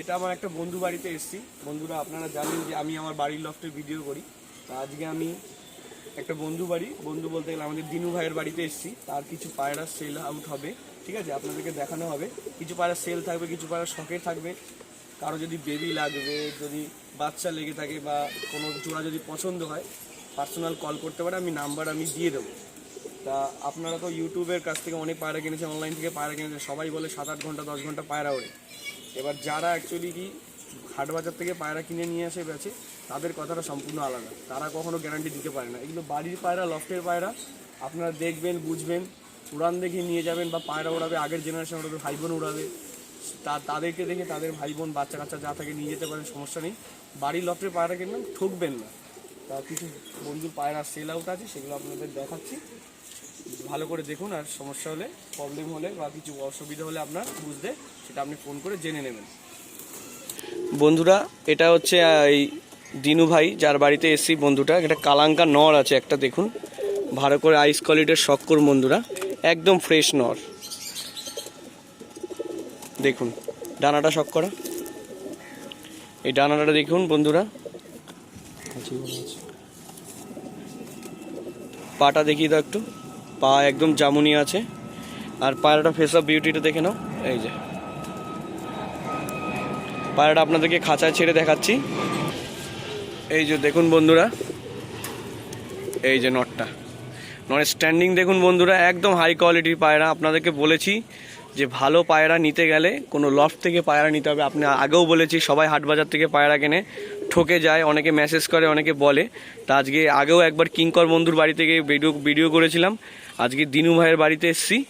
এটা আমার একটা বন্ধু বাড়িতে এসেছি। বন্ধুরা, আপনারা জানেন যে আমি আমার বাড়ির লফটে ভিডিও করি। তা আজকে আমি একটা বন্ধু বাড়ি, বন্ধু বলতে গেলে আমাদের দিনু ভাইয়ের বাড়িতে এসেছি। তার কিছু পায়রা সেল আউট হবে, ঠিক আছে? আপনাদেরকে দেখানো হবে। কিছু পায়রা সেল থাকবে, কিছু পায়রা শখে থাকবে। কারও যদি বেবি লাগবে, যদি বাচ্চা লেগে থাকে বা কোনো জোড়া যদি পছন্দ হয় পার্সোনাল কল করতে পারে, আমি নাম্বার আমি দিয়ে দেবো। তা আপনারা তো ইউটিউবের কাছ থেকে অনেক পায়রা কিনেছেন অনলাইন থেকে পায়রা কিনেছেন, সবাই বলে সাত আট ঘণ্টা, দশ ঘণ্টা পায়রা ওড়ে। এবার যারা অ্যাকচুয়ালি কি হাট বাজার থেকে পায়রা কিনে নিয়ে আসে বেছে তাদের কথাটা সম্পূর্ণ আলাদা। তারা কখনো গ্যারান্টি দিতে পারে না। এগুলো বাড়ির পায়রা লফটের পায়রা, আপনারা দেখবেন, বুঝবেন, উড়ান দেখে নিয়ে যাবেন বা পায়রা ওড়াবে আগের জেনারেশন ওড়াবে ভাই বোন উড়াবে। তা, তাদেরকে দেখে তাদের ভাই বোন বাচ্চা কাচ্চা যা থাকে নিয়ে যেতে পারেন, সমস্যা নেই। বাড়ির লফটের পায়রা কিনবেন ঠকবেন না। তা কিছু বন্ধুর পায়রা সেল আউট আছে, সেগুলো আপনাদের দেখাচ্ছি। ভালো করে দেখুন আর সমস্যা হলে প্রবলেম হলে বা কিছু অসুবিধা হলে আপনার বুঝতে সেটা আপনি ফোন করে জেনে নেবেন। বন্ধুরা, এটা হচ্ছে এই দিনু ভাই, যার বাড়িতে এসছি বন্ধুটা। এটা কালাঙ্কা নর আছে, একটা দেখুন। ভালো করে আইস কোয়ালিটির শক্কর বন্ধুরা। একদম ফ্রেশ নর। দেখুন, ডানাটা শক করা। এই ডানাটা দেখুন বন্ধুরা। পাটা দেখিয়ে দাও একটু। পা একদম জামুনি আছে। আর পায়রাটা ফেস অফ বিউটিটা দেখে নাও। এই যে। পায়রাটা আপনাদেরকে খাঁচায় ছেড়ে দেখাচ্ছি। এই যে দেখুন বন্ধুরা। এই যে নটটা নটের স্ট্যান্ডিং দেখুন বন্ধুরা, একদম হাই কোয়ালিটির পায়রা। আপনাদেরকে বলেছি যে ভালো পায়রা নিতে গেলে কোনো লফট থেকে পায়রা নিতে হবে। আপনি আগেও বলেছি, সবাই হাট বাজার থেকে পায়রা কেনে। ঠকে যায়, অনেকে মেসেজ করে, অনেকে বলে। তা আজকে আগেও একবার কিঙ্কর বন্ধুর বাড়ি থেকে ভিডিও ভিডিও করেছিলাম। আজকে দিনু ভাইয়ের বাড়িতে এসছি।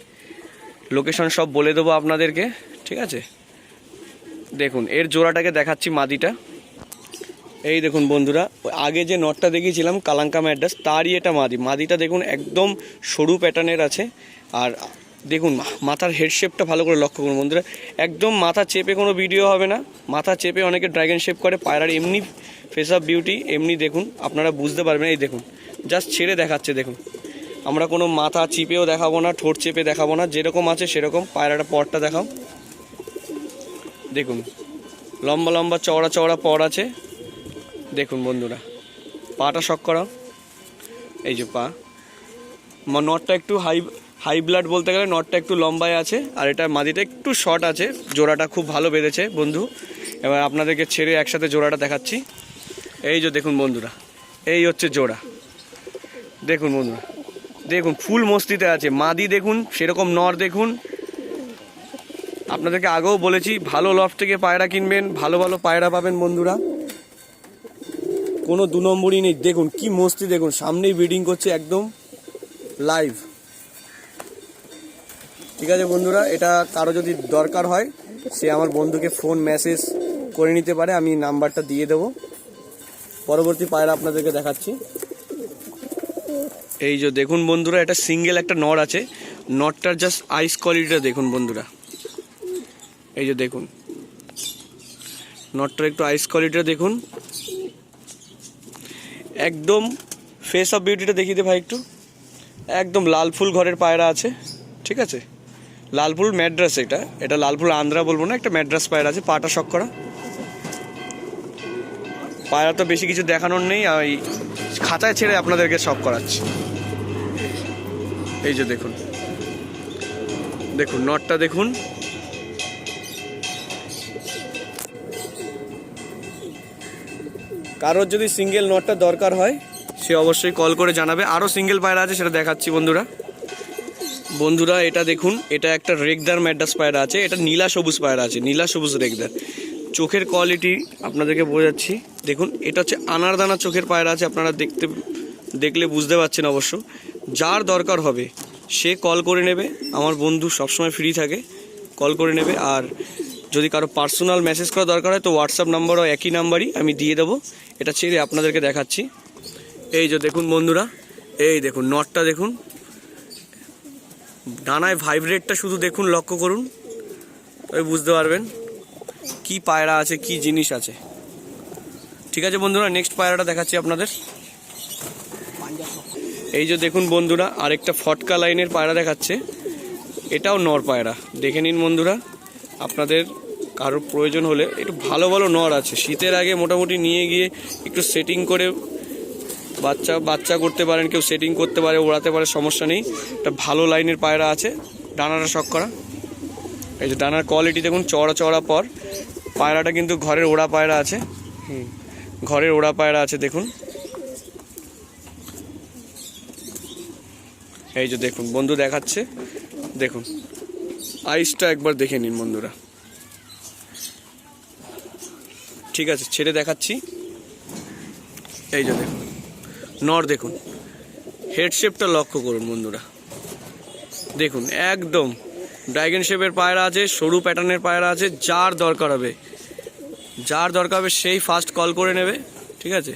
লোকেশন সব বলে দেবো আপনাদেরকে, ঠিক আছে? দেখুন, এর জোড়াটাকে দেখাচ্ছি মাদিটা। এই দেখুন বন্ধুরা, আগে যে নটটা দেখিয়েছিলাম, কালাঙ্কা ম্যাড্রাস তারই এটা মাদি। মাদিটা দেখুন, একদম সরু প্যাটার্নের আছে। আর দেখুন, মাথার হেড শেপটা ভালো করে লক্ষ্য করুন বন্ধুরা। একদম মাথা চেপে কোনো ভিডিও হবে না। মাথা চেপে অনেকে ড্রাগন শেপ করে, পায়রার এমনি ফেস অফ বিউটি এমনি দেখুন, আপনারা বুঝতে পারবেন। এই দেখুন জাস্ট ছেড়ে দেখাচ্ছে, দেখুন। আমরা কোনো মাথা চিপেও দেখাবো না, ঠোঁট চেপে দেখাবো না, যেরকম আছে সেরকম। পায়রাটা পরটা দেখাও। দেখুন, লম্বা লম্বা চওড়া চওড়া পর আছে। দেখুন বন্ধুরা, পাটা শক করাও। এই যে পা। নটটা একটু হাই হাই ব্লাড বলতে গেলে নটটা একটু লম্বায় আছে, আর এটা মাদিটা একটু শর্ট আছে, জোড়াটা খুব ভালো বেঁধেছে বন্ধু। এবার আপনাদেরকে ছেড়ে একসাথে জোড়াটা দেখাচ্ছি। এই যে দেখুন বন্ধুরা, এই হচ্ছে জোড়া। দেখুন বন্ধুরা। দেখুন, ফুল মস্তিতে আছে। মাদি দেখুন, সেরকম নর দেখুন। আপনাদেরকে আগেও বলেছি, ভালো লফ থেকে পায়রা কিনবেন, ভালো ভালো পায়রা পাবেন বন্ধুরা। কোনো দু নম্বরই নেই। দেখুন, কি মস্তি দেখুন, সামনেই ব্রিডিং করছে একদম লাইভ ঠিক আছে বন্ধুরা, এটা কারও যদি দরকার হয়, সে আমার বন্ধুকে ফোন মেসেজ করে নিতে পারে, আমি নাম্বারটা দিয়ে দেবো। পরবর্তী পায়রা আপনাদেরকে দেখাচ্ছি। এই যে দেখুন বন্ধুরা, এটা সিঙ্গেল একটা নট আছে। নটটার জাস্ট আইস কোয়ালিটিটা দেখুন বন্ধুরা। এই যে দেখুন। নটটার একটু আইস কোয়ালিটিটা দেখুন। একদম ফেস অফ বিউটিটা দেখিয়ে দে ভাই একটু। একদম লাল ফুল ঘরের পায়রা আছে, ঠিক আছে? লাল ফুল ম্যাড্রাস এটা। এটা লাল ফুল আন্ধ্রা বলব না, একটা ম্যাড্রাস পায়রা আছে, পাটা শখ করা। পায়রা তো বেশি কিছু দেখানোর নেই আমি খাঁচায় ছেড়ে আপনাদেরকে শক করাচ্ছি। এই যে দেখুন। দেখুন নটটা দেখুন। কারোর যদি সিঙ্গেল নটটা দরকার হয়, সে অবশ্যই কল করে জানাবে। আরও সিঙ্গেল পায়রা আছে, সেটা দেখাচ্ছি বন্ধুরা। বন্ধুরা, এটা দেখুন, এটা একটা রেগদার ম্যাডাস পায়রা আছে। এটা নীলা সবুজ পায়রা আছে, নীলা সবুজ রেগদার। চোখের কোয়ালিটি আপনাদেরকে বোঝাচ্ছি। দেখুন, এটা হচ্ছে আনারদানা চোখের পায়রা আছে, আপনারা দেখতে দেখলে বুঝতে পারছেন অবশ্য। যার দরকার হবে, সে কল করে নেবে। আমার বন্ধু সবসময় ফ্রি থাকে কল করে নেবে। আর যদি কারও পার্সোনাল মেসেজ করা দরকার হয়, তো হোয়াটসঅ্যাপ নাম্বারও একই নাম্বারই আমি দিয়ে দেবো। এটা ছেড়ে আপনাদেরকে দেখাচ্ছি। এই যে দেখুন বন্ধুরা, এই দেখুন নটটা দেখুন। ডানায় ভাইব্রেটটা শুধু দেখুন, লক্ষ্য করুন। তবে বুঝতে পারবেন কি পায়রা আছে, কি জিনিস আছে। ঠিক আছে বন্ধুরা নেক্সট পায়রাটা দেখাচ্ছি আপনাদের। এই যে দেখুন বন্ধুরা, আরেকটা ফটকা লাইনের পায়রা দেখাচ্ছে। এটাও নর পায়রা। দেখে নিন বন্ধুরা, আপনাদের কারোর প্রয়োজন হলে। একটু ভালো ভালো নর আছে। শীতের আগে মোটামুটি নিয়ে গিয়ে একটু সেটিং করে বাচ্চা বাচ্চা করতে পারেন, কেউ সেটিং করতে পারে, ওড়াতে পারে, সমস্যা নেই। একটা ভালো লাইনের পায়রা আছে, ডানাটা শখ করা। এই যে ডানার কোয়ালিটি দেখুন চড়া চড়া পর। পায়রাটা কিন্তু ঘরের ওড়া পায়রা আছে। হুম, ঘরের ওড়া পায়রা আছে দেখুন। এই যে দেখুন, বন্ধু দেখাচ্ছে। দেখুন, আইসটা একবার দেখে নিন বন্ধুরা। ঠিক আছে, ছেড়ে দেখাচ্ছি। এই যে দেখুন, নর দেখুন। হেডশেপটা লক্ষ্য করুন বন্ধুরা। দেখুন, একদম ড্রাগন শেপের পায়রা আছে, সরু প্যাটার্নের পায়রা আছে, যার দরকার হবে, যার দরকার হবে সেই ফার্স্ট কল করে নেবে, ঠিক আছে?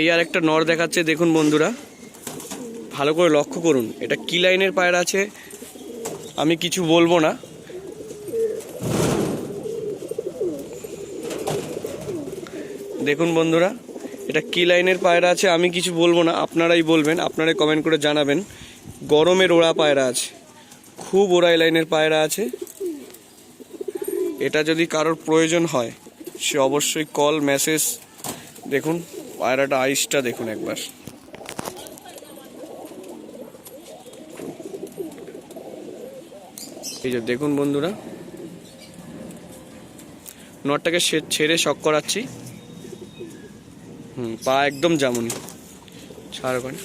এই আর একটা নর দেখাচ্ছে, দেখুন বন্ধুরা। ভালো করে লক্ষ্য করুন, এটা কি লাইনের পায়রা আছে? আমি কিছু বলব না। দেখুন বন্ধুরা, এটা কি লাইনের পায়রা আছে আমি কিছু বলব না, আপনারাই বলবেন, আপনারাই কমেন্ট করে জানাবেন। গরমের ওড়া পায়রা আছে, খুব ওড়াই লাইনের পায়রা আছে। এটা যদি কারোর প্রয়োজন হয়, সে অবশ্যই কল মেসেজ দেখুন। পায়রাটা আইসটা দেখুন একবার। এই যে দেখুন বন্ধুরা, নটটাকে ছেড়ে শক করাচ্ছি। হুম, পা একদম যেমনই ছাড় ওখানে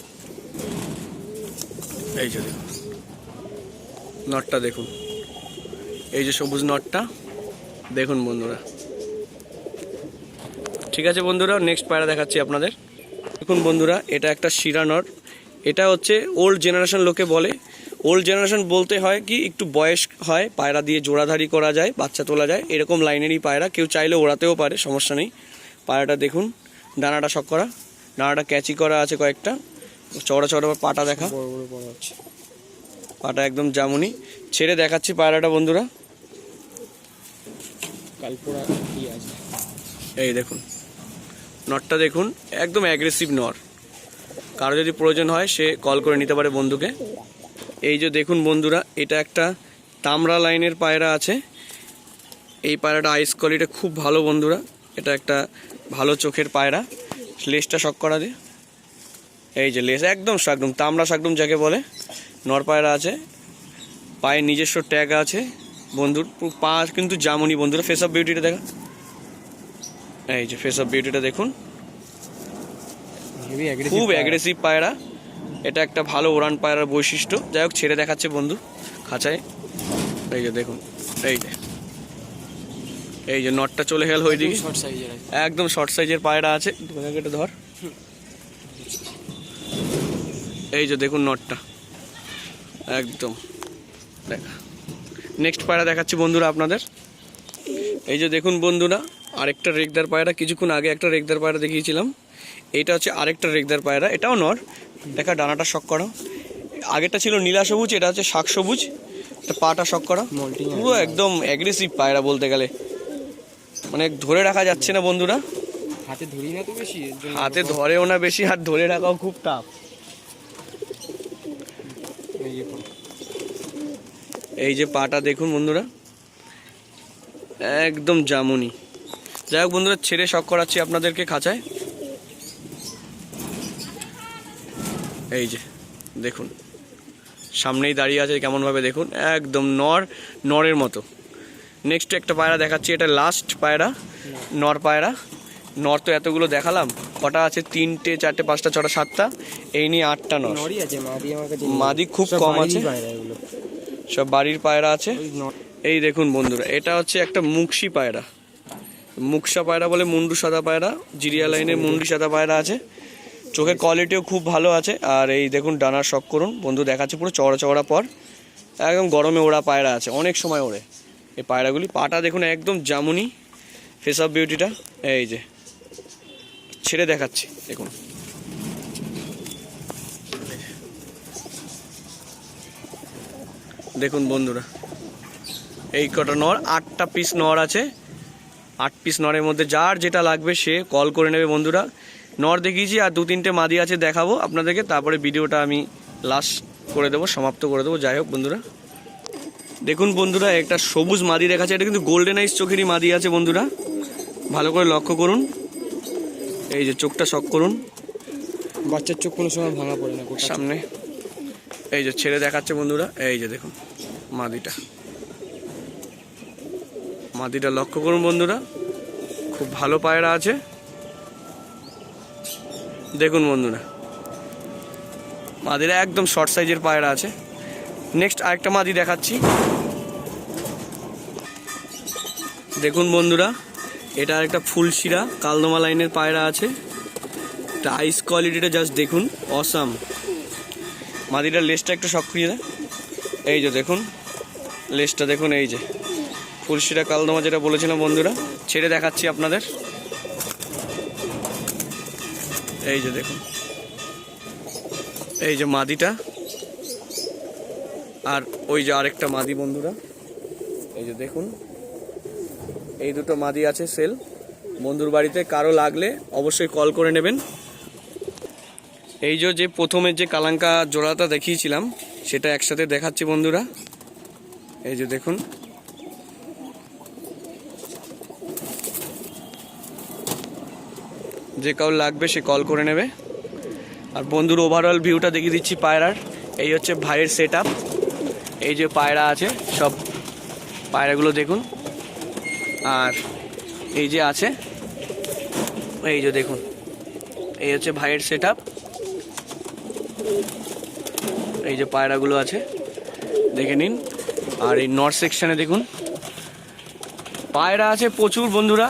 এই যে দেখুন, নটটা দেখুন। এই যে সবুজ নটটা, দেখুন বন্ধুরা। ঠিক আছে বন্ধুরা নেক্সট পায়রা দেখাচ্ছি আপনাদের। দেখুন বন্ধুরা এটা একটা শিরা নট এটা হচ্ছে ওল্ড জেনারেশন লোকে বলে। ওল্ড জেনারেশন বলতে হয় কি একটু বয়স হয় পায়রা দিয়ে জোড়াধারি করা যায় বাচ্চা তোলা যায় এরকম লাইনেরই পায়রা। কেউ চাইলে ওড়াতেও পারে সমস্যা নেই। পায়রাটা দেখুন ডানাটা শক করা ডানাটা ক্যাচি করা আছে কয়েকটা। চড়া চড়া পাটা দেখা। পাটা একদম জামুনি। ছেড়ে দেখাচ্ছি পায়রাটা বন্ধুরা। কালপোড়া এই দেখুন। নটটা দেখুন, একদম অ্যাগ্রেসিভ নর। কারও যদি প্রয়োজন হয়, সে কল করে নিতে পারে বন্ধুকে। এই যে দেখুন বন্ধুরা, এটা একটা তামরা লাইনের পায়রা আছে। এই পায়রাটা আইস কোয়ালিটি খুব ভালো বন্ধুরা। এটা একটা ভালো চোখের পায়রা। লেসটা শক করা দিয়ে এই যে লেস, একদম শাকডুম তামড়া শাকডুম যাকে বলে। নর পায়রা আছে। পায়ে নিজস্ব ট্যাগ আছে। বন্ধুর পা কিন্তু জামুনি বন্ধুরা ফেস অফ বিউটিটা দেখা। এই যে ফেস অফ বিউটিটা দেখুন। খুব অ্যাগ্রেসিভ পায়রা। এটা একটা ভালো ওরান পায়রার বৈশিষ্ট্য। যাই হোক ছেড়ে দেখাচ্ছে বন্ধু খাঁচায়। এই যে দেখুন এই যে। এই যে নটটা চলে গেল ওই দিকে একদম শর্ট সাইজের পায়রা আছে। কেটে ধর। এই যে দেখুন নটটা একদম। দেখা। নেক্সট পায়রা দেখাচ্ছি বন্ধুরা আপনাদের। এই যে দেখুন বন্ধুরা আরেকটা রেগদার পায়রা কিছুক্ষণ আগে একটা রেগদার পায়রা দেখিয়েছিলাম। এটা হচ্ছে আরেকটা রেগদার পায়রা এটাও নর। দেখা ডানাটা শক করা। আগেরটা ছিল নীলা সবুজ এটা হচ্ছে শাক সবুজ। পাটা শক করা। পুরো একদম অ্যাগ্রেসিভ পায়রা বলতে গেলে। মানে ধরে রাখা যাচ্ছে না বন্ধুরা। হাতে ধরি না তো বেশি হাতে ধরেও না বেশি হাত ধরে রাখাও খুব টাফ। এই যে পাটা দেখুন বন্ধুরা একদম জামুনি। যাই হোক বন্ধুরা ছেড়ে শখ করাচ্ছি আপনাদেরকে খাঁচায়। এই যে দেখুন সামনেই দাঁড়িয়ে আছে কেমনভাবে দেখুন একদম নর নরের মতো। নেক্সট একটা পায়রা দেখাচ্ছি এটা লাস্ট পায়রা নর পায়রা। নর তো এতগুলো দেখালাম কটা আছে? তিনটে চারটে পাঁচটা ছটা সাতটা। এই নিয়ে আটটা নর। মাদি খুব কম আছে। সব বাড়ির পায়রা আছে। এই দেখুন বন্ধুরা এটা হচ্ছে একটা মুকসি পায়রা। মুকসা পায়রা বলে মুন্ডু সাদা পায়রা, জিরিয়া লাইনের মুন্ডি সাদা পায়রা আছে। চোখের কোয়ালিটিও খুব ভালো আছে। আর এই দেখুন ডানার শখ করুন। বন্ধু দেখাচ্ছে পুরো চওড়া চওড়া পর। একদম গরমে ওড়া পায়রা আছে। অনেক সময় ওড়ে। এই পায়রাগুলি পাটা দেখুন একদম জামুনি। ফেস অফ বিউটিটা এই যে। ছেড়ে দেখাচ্ছি। দেখুন। দেখুন বন্ধুরা। এই কটা নর, আটটা পিস নর আছে। আট পিস নরের মধ্যে যার যেটা লাগবে সে কল করে নেবে বন্ধুরা। নর দেখিয়েছি আর দু তিনটে মাদি আছে দেখাবো আপনাদেরকে তারপরে ভিডিওটা আমি লাস্ট করে দেবো সমাপ্ত করে দেবো। যাই হোক বন্ধুরা। দেখুন বন্ধুরা একটা সবুজ মাদি দেখাচ্ছে এটা কিন্তু গোল্ডেন আইস চোখেরই মাদি আছে বন্ধুরা। ভালো করে লক্ষ্য করুন। এই যে চোখটা শক করুন। বাচ্চার চোখ কোনো সময় ভাঙা পড়ে না সামনে। এই যে ছেড়ে দেখাচ্ছে বন্ধুরা এই যে দেখুন মাদিটা। মাদিটা লক্ষ্য করুন বন্ধুরা। খুব ভালো পায়রা আছে। দেখুন বন্ধুরা। মাদিরা একদম শর্ট সাইজের পায়রা আছে। নেক্সট আরেকটা মাদি দেখাচ্ছি। দেখুন বন্ধুরা, এটা একটা ফুলশিরা, কালদমা লাইনের পায়রা আছে। এটা আইস কোয়ালিটিটা জাস্ট দেখুন অসাম মাদিটার লেসটা একটু সক্রিয়। এই যে দেখুন লেসটা দেখুন, এই যে। ফুলশিরা কালদমা যেটা বলেছিলাম বন্ধুরা, ছেড়ে দেখাচ্ছি আপনাদের। এই যে দেখুন। এই যে মাদিটা। আর ওই যে আরেকটা মাদি বন্ধুরা। এই যে দেখুন। এই দুটো মাদি আছে সেল। বন্ধুর বাড়িতে কারও লাগলে অবশ্যই কল করে নেবেন। এই যে যে প্রথমের যে কালাঙ্কা জোড়াটা দেখিয়েছিলাম, সেটা একসাথে দেখাচ্ছি বন্ধুরা। এই যে দেখুন। যে কাউ লাগবে সে কল করে নেবে। আর বন্ধুর ওভারঅল ভিউটা দেখিয়ে দিচ্ছি পায়রার। এই হচ্ছে ভাইয়ের সেট এই যে পায়রা আছে, সব পায়রাগুলো দেখুন। আর এই যে আছে, এই যে দেখুন। এই হচ্ছে ভাইয়ের সেট এই যে পায়রাগুলো আছে, দেখে নিন। আর এই নর্থ সেকশনে দেখুন। পায়রা আছে প্রচুর বন্ধুরা।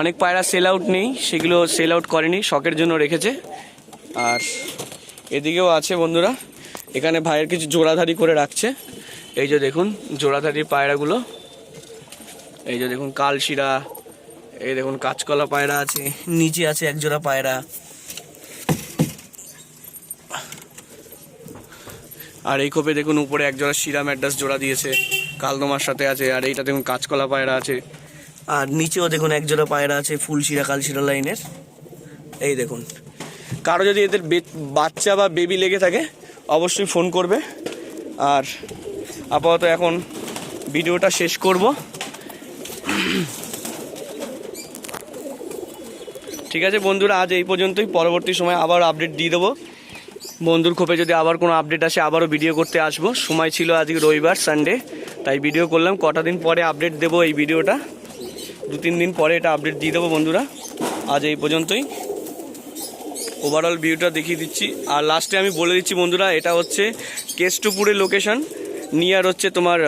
অনেক পায়রা সেল আউট নেই, সেগুলো সেল আউট করেনি, শখের জন্য রেখেছে। আর এদিকেও আছে বন্ধুরা, এখানে ভাইয়ের কিছু জোড়াধারি করে রাখছে। এই যে দেখুন, জোড়াধারি পায়রাগুলো। এই যে দেখুন, কালশিরা, এই দেখুন, কাঁচকলা পায়রা আছে, নিচে আছে এক জোড়া পায়রা। আর এই খোপে দেখুন, উপরে এক জোড়া শিরা ম্যাড্রাস জোড়া দিয়েছে, কালদমার সাথে আছে, আর এইটা দেখুন, কাঁচকলা পায়রা আছে। আর নিচেও দেখুন একজোড়া পায়রা আছে, ফুল শিরা কালশিরা লাইনের। এই দেখুন। কারও যদি এদের বাচ্চা বা বেবি লেগে থাকে, অবশ্যই ফোন করবে। আর আপাতত এখন ভিডিওটা শেষ করব। ঠিক আছে বন্ধুরা, আজ এই পর্যন্তই। পরবর্তী সময় আবার আপডেট দিয়ে দেবো। বন্ধুর খোপে যদি আবার কোনো আপডেট আসে, আবারও ভিডিও করতে আসব। সময় ছিল আজকে রবিবার সানডে তাই ভিডিও করলাম। কটা দিন পরে আপডেট দেবো এই ভিডিওটা দু তিন দিন পরে এটা আপডেট দিয়ে দেবো বন্ধুরা। আজ এই পর্যন্তই। ওভারঅল ভিউটা দেখিয়ে দিচ্ছি। আর লাস্টে আমি বলে দিচ্ছি বন্ধুরা, এটা হচ্ছে কেষ্টপুরের লোকেশন নিয়ার হচ্ছে তোমার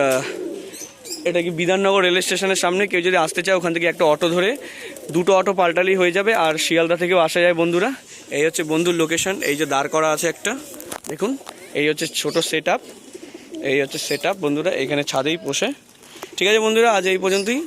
এটা কি বিধাননগর রেল স্টেশনের সামনে। কেউ যদি আসতে চায় ওখান থেকে একটা অটো ধরে দুটো অটো পাল্টালেই হয়ে যাবে। আর শিয়ালদা থেকেও আসা যায় বন্ধুরা। এই হচ্ছে বন্ধুর লোকেশন এই যে দাঁড় করা আছে একটা। দেখুন, এই হচ্ছে ছোট সেট এই হচ্ছে সেট বন্ধুরা, এখানে ছাদেই বসে। ঠিক আছে বন্ধুরা, আজ এই পর্যন্তই।